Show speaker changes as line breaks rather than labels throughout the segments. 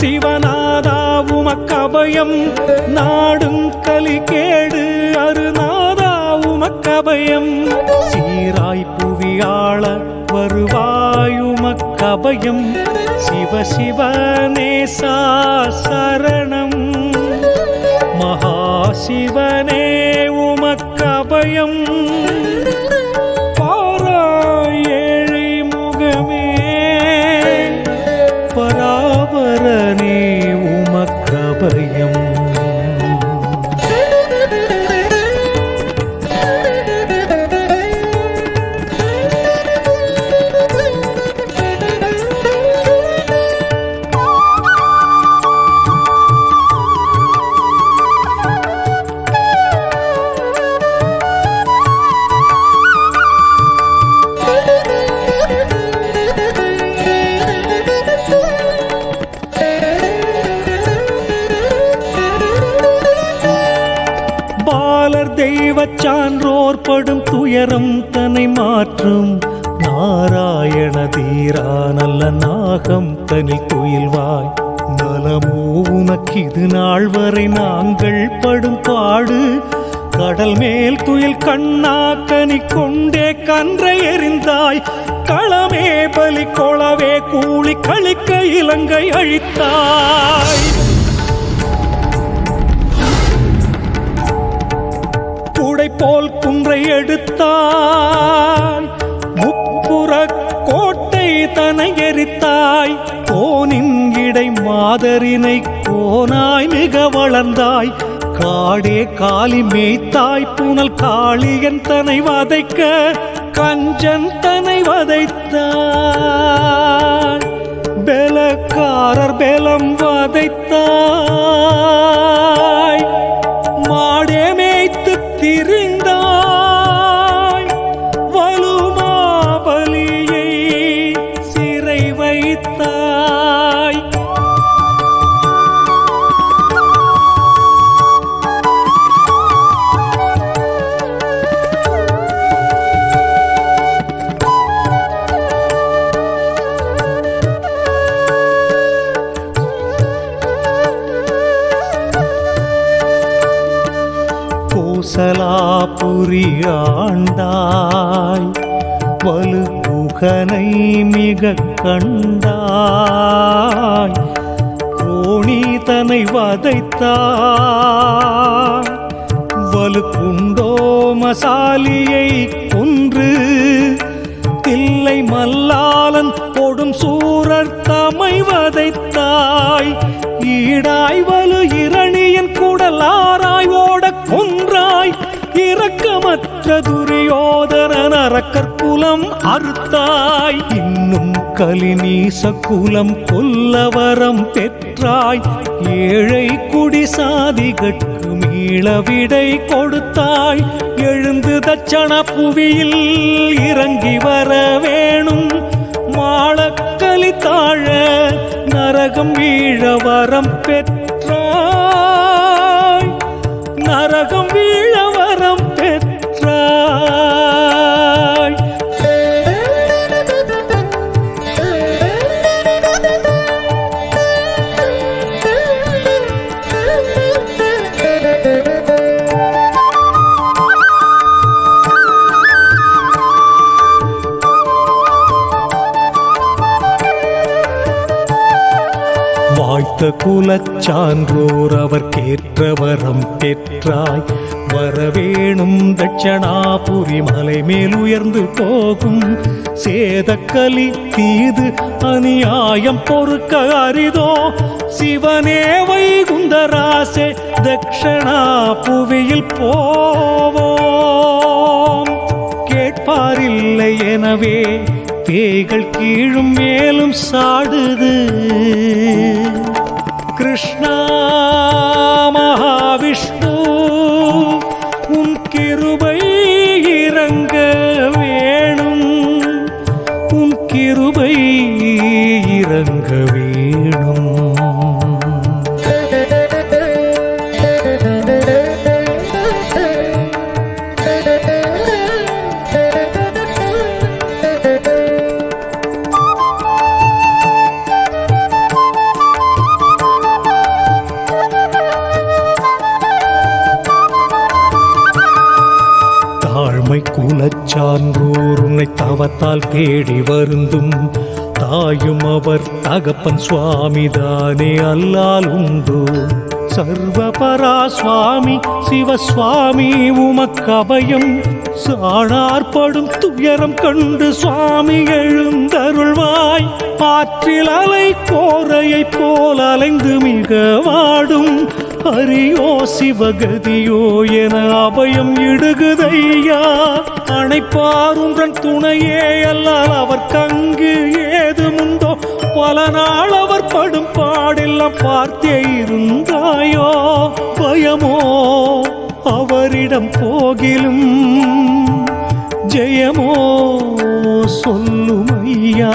சிவநாதா உமக்கபயம். நாடும் கலி கேடு அருநாதா உமக்கபயம். சீராய் புவியாள வருவாயுமக்கபயம் சிவ சிவ நேசா சரணம். மகாசிவனே உமக்கபயம். பாலர் சான்றோர் படும் துயரம் தன்னை மாற்றும். நாராயண தீரா நல்ல நாகம் தனில் துயில்வாய் நலமோ உனக்கு இது நாள் வரை நாங்கள் படும் பாடு. கடல் மேல் துயில் கண்ணா கனி கொண்டே கன்றை எறிந்தாய் களமே பலி கொளவே கூலி கழிக்க இலங்கை அழித்தாய். கூடை போல் குன்றை எடுத்தான். முப்புற கோட்டை தனை எரித்தாய் கோனின் இடை மாதரினை கோனாய் மிக வளர்ந்தாய். காடே காலி மேய்த்தாய். புனல் காளியன் தனை வதைக்க கஞ்சன் தனை வதைத்தாய் பெலக்காரர் பெலம் வதைத்தாய் கூறி ஆண்டாய் வலு குகனை மிக கண்டாய் கோணி தனை வதைத்தாய் வலு குண்டோ மசாலியை கொன்று தில்லை மல்லாலன் கொடும் சூரர் தமை வதைத்தாய் ஈடாய் வலு இரணியின் குடலார் இரக்கமற்ற துரியோதரன் அரக்கற்குலம் அறுத்தாய். இன்னும் கலிநீச குலம் கொல்லவரம் பெற்றாய். ஏழை குடி சாதிகட்கு மீள விடை கொடுத்தாய். எழுந்து தட்சண புவியில் இறங்கி வர வேணும். மாளக்கலி தாழ நரகம் வீழ வரம் பெற்றாய். குலச்சான்றோர் அவர்க்கேற்ற வரம் பெற்றாய். வரவேணும் தட்சணாபுரி மலை மேல் உயர்ந்து போகும். சேதக்கலி தீது அநியாயம் பொறுக்க அரிதோ. சிவனே வைகுந்தராசே தட்சணாபுவியில் போவோம். கேட்பாரில்லை எனவே பேய்கள் கீழும் மேலும் சாடுது. தேடி வருந்தும். தாயும் அவர் தகப்பன் சுவாமிதானே அல்லால் உண்டோ. சர்வபரா சுவாமி சிவசுவாமி உமக்கபயம். சாணார்படும் துயரம் கண்டு சுவாமி எழுந்தருள்வாய். ஆற்றில் அலை கோரையைப் போல் அலைந்து மிக வாடும். ஹரியோ சிவகதியோ என அபயம் இடுகுதையா. அணைப்பாருன்றன் துணையே அல்லால் அவர் கங்கு ஏதுமுண்டோ? பல நாள் அவர் படும் பாடெல்லாம் பார்த்தே இருந்தாயோ? பயமோ? அவரிடம் போகிலும் ஜெயமோ? சொல்லும் ஐயா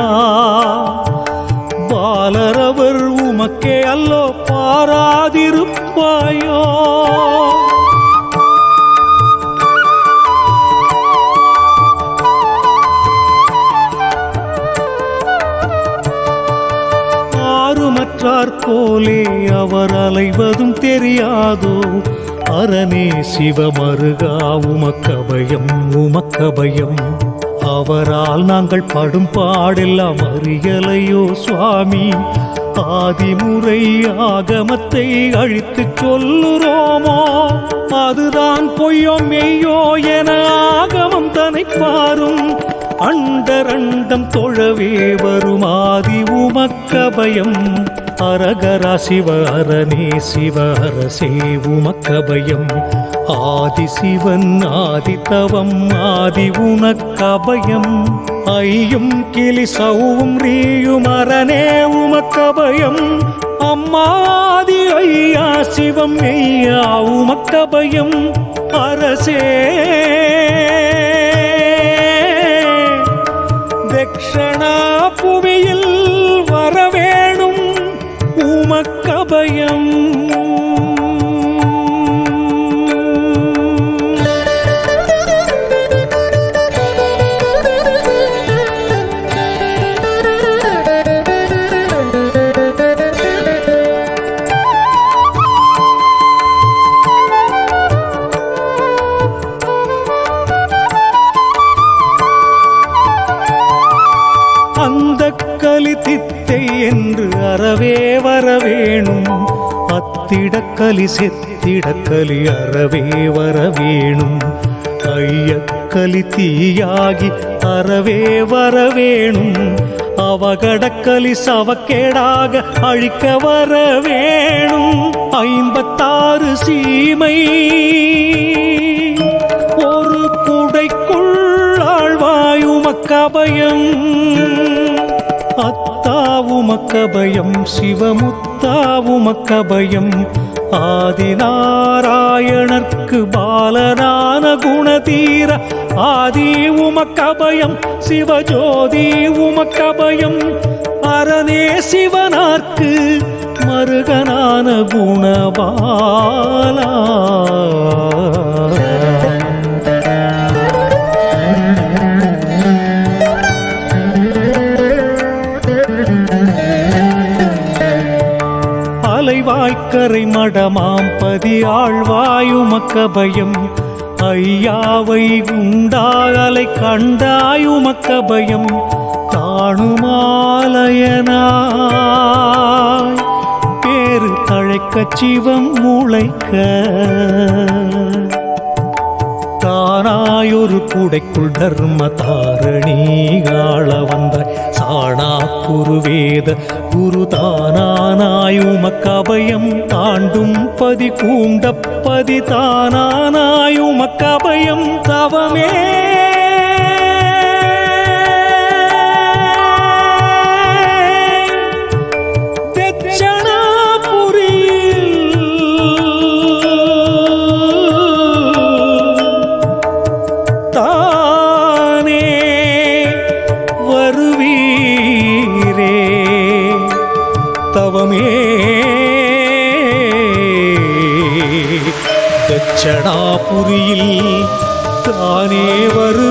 பாலரவர் உமக்கே அல்லோ பாராதிருப்பாயோ? ஆறுமற்றார் போலே அவர் அலைவதும் தெரியாதோ. அரணே சிவமருகா உமக்கபயம் உமக்கபயம். அவரால் நாங்கள் படும் பாடெல்லாம் அறியலையோ சுவாமி. ஆதிமுறை ஆகமத்தை அழித்துச் சொல்லுறோமோ. அதுதான் பொய்யோ மெய்யோ என ஆகமம் தனை பாரும் அண்டரண்டம் தொழவே வருமாதி உமக்கபயம் அரகரா சிவ அரணே சிவ அரசே உமக்கபயம் ஆதி சிவன் ஆதி தவம் ஆதி உனக்கபயம் ஐயும் கிளி சவும் ரீயும் அரணே உமக்கபயம் அம்மாதி ஐயா சிவம் ஐயா உமக்கபயம் அரசே உமக்கபயம் வரவே வரவேணும். அத்திடக்கலி செத்திடக்கலி அறவே வரவேணும். ஐயக்கலி தீயாகி அறவே வரவேணும். அவகடக்கலி சவக்கேடாக அழிக்க வரவேணும். ஐம்பத்தாறு சீமை. ஒரு குடைக்குள் ஆழ்வாயுமக்கபயம் அத்தாவுமக்கபயம் சிவமுத்தாவுமக்கபயம் ஆதிநாராயணர்க்கு பாலனான குணதீர ஆதி உமக்கபயம் சிவஜோதி உமக்கபயம் அரணே சிவனார்க்கு மருகனான குணபாலா. அலைவாய்க்கரை மடமாம் பதி ஆழ்வாயுமக்கபயம் ஐயாவை குண்டாகலை கண்டாயுமக்கபயம் தாணுமாலயனாய் பேரு தழைக்க சிவம் முளைக்க. தானாயொரு கூடைக்குள் தர்ம தாரணி ஆள வந்த தானா குருவேத குரு தானானாயுமக்கபயம் தாண்டும் பதி கூண்ட பதி கூண்டப்பதி தானானாயுமக்கபயம் தவமே தட்சணாபுரியில் தானே வரு